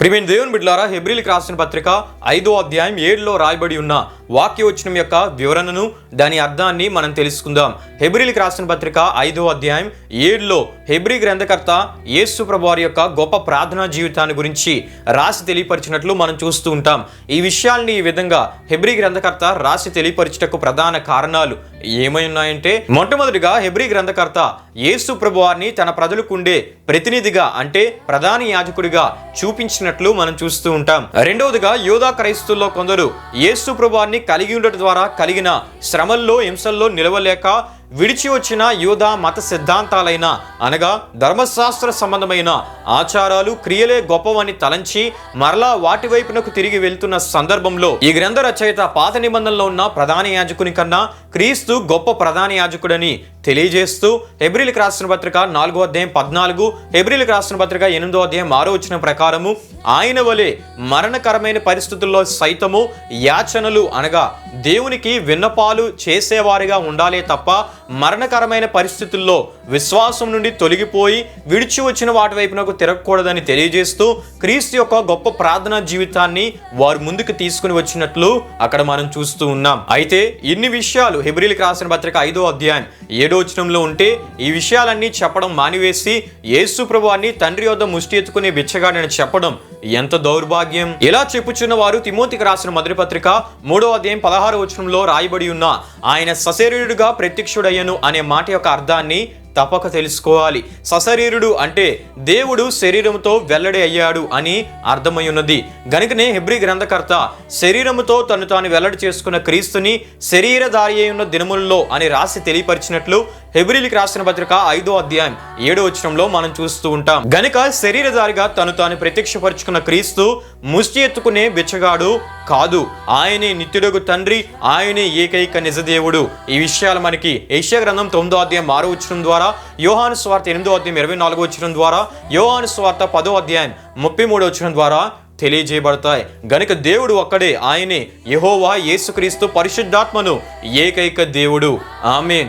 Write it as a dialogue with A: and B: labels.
A: ప్రిమిన్ దేవుని బిడ్లారా హెబ్రిల్కి రాసిన పత్రిక ఐదో అధ్యాయం ఏడులో రాయబడి ఉన్న వాక్యవచనం యొక్క వివరణను దాని అర్థాన్ని మనం తెలుసుకుందాం. హెబ్రిల్కి రాసిన పత్రిక ఐదో అధ్యాయం ఏడులో హెబ్రి గ్రంథకర్త యేసు ప్రభువారి యొక్క గొప్ప ప్రార్థనా జీవితాన్ని గురించి రాసి తెలియపరిచినట్లు మనం చూస్తూ ఉంటాం. ఈ విషయాల్ని ఈ విధంగా హెబ్రి గ్రంథకర్త రాసి తెలియపరచుటకు ప్రధాన కారణాలు ఏమై ఉన్నాయంటే మొట్టమొదటిగా హెబ్రి గ్రంథకర్త యేసు ప్రభువారిని తన ప్రజలకుండే ప్రతినిధిగా అంటే ప్రధాన యాజకుడిగా చూపించినట్లు మనం చూస్తూ ఉంటాం. రెండవదిగా యోధా క్రైస్తుల్లో కొందరు యేసు ప్రభువారిని కలిగి ఉండటం ద్వారా కలిగిన శ్రమల్లో హింసల్లో నిలవలేక విడిచి వచ్చిన యూదా మత సిద్ధాంతాలైన అనగా ధర్మశాస్త్ర సంబంధమైన ఆచారాలు క్రియలే గొప్పవని తలంచి మరలా వాటి వైపునకు తిరిగి వెళ్తున్న సందర్భంలో ఈ గ్రంథ రచయిత పాత నిబంధనలో ఉన్న ప్రధాన యాజకుని కన్నా క్రీస్తు గొప్ప ప్రధాన యాజకుడని తెలియజేస్తూ హెబ్రిల్కి రాసిన పత్రిక నాలుగో అధ్యాయం పద్నాలుగు హెబ్రిల్కి రాసిన పత్రిక ఎనిమిదో అధ్యాయం ఆరో వచ్చిన ప్రకారము ఆయన వలె మరణకరమైన పరిస్థితుల్లో సైతము యాచనలు అనగా దేవునికి విన్నపాలు చేసేవారిగా ఉండాలే తప్ప మరణకరమైన పరిస్థితుల్లో విశ్వాసం నుండి తొలగిపోయి విడిచి వచ్చిన వాటి వైపునకు తిరగకూడదని తెలియజేస్తూ క్రీస్తు యొక్క గొప్ప ప్రార్థనా జీవితాన్ని వారు ముందుకు తీసుకుని వచ్చినట్లు అక్కడ మనం చూస్తూ ఉన్నాం. అయితే ఇన్ని విషయాలు హెబ్రిల్కి రాసిన పత్రిక ఐదో అధ్యాయం ఏడో వచనంలో ఉంటే ఈ విషయాలన్నీ చెప్పడం మానివేసి యేసు ప్రభువాన్ని తండ్రి యొద్ద ముష్టి ఎత్తుకునే బిచ్చగాడని చెప్పడం ఎంత దౌర్భాగ్యం. ఇలా చెప్పుచున్న వారు తిమోతికి రాసిన మొదటి పత్రిక మూడో అధ్యాయం పదహారు వచనంలో రాయబడి ఉన్న ఆయన సశరీరుడుగా ప్రత్యక్షుడయ్యను అనే మాట యొక్క అర్థాన్ని తప్పక తెలుసుకోవాలి. సశరీరుడు అంటే దేవుడు శరీరంతో వెల్లడి అయ్యాడు అని అర్థమై ఉన్నది గనుకనే హెబ్రి గ్రంథకర్త శరీరముతో తను తాను వెల్లడి చేసుకున్న క్రీస్తుని శరీరధారి అయి ఉన్న దినముల్లో అని రాసి తెలియపరిచినట్లు హెబ్రిలికి రాసిన పత్రిక ఐదో అధ్యాయం ఏడో వచనంలో మనం చూస్తూ ఉంటాం. గనుక శరీరధారిగా తను తాను ప్రత్యక్షపరుచుకున్న క్రీస్తు ముష్టి ఎత్తుకునే బిచ్చగాడు కాదు. ఆయనే నిత్యుడగు తండ్రి ఆయనే ఏకైక నిజదేవుడు. ఈ విషయాలు మనకి ఏషియా గ్రంథం తొమ్మిదో అధ్యాయం ఆరో వచ్చిన ద్వారా యోహాను స్వార్థ ఎనిమిదో అధ్యాయం ఇరవై నాలుగో వచ్చిన ద్వారా యోహాను స్వార్థ పదో అధ్యాయం ముప్పై మూడో వచ్చిన ద్వారా తెలియజేయబడతాయి. గనుక దేవుడు ఒక్కడే ఆయనే యహోవా యేసుక్రీస్తు పరిశుద్ధాత్మను ఏకైక దేవుడు. ఆమెన్.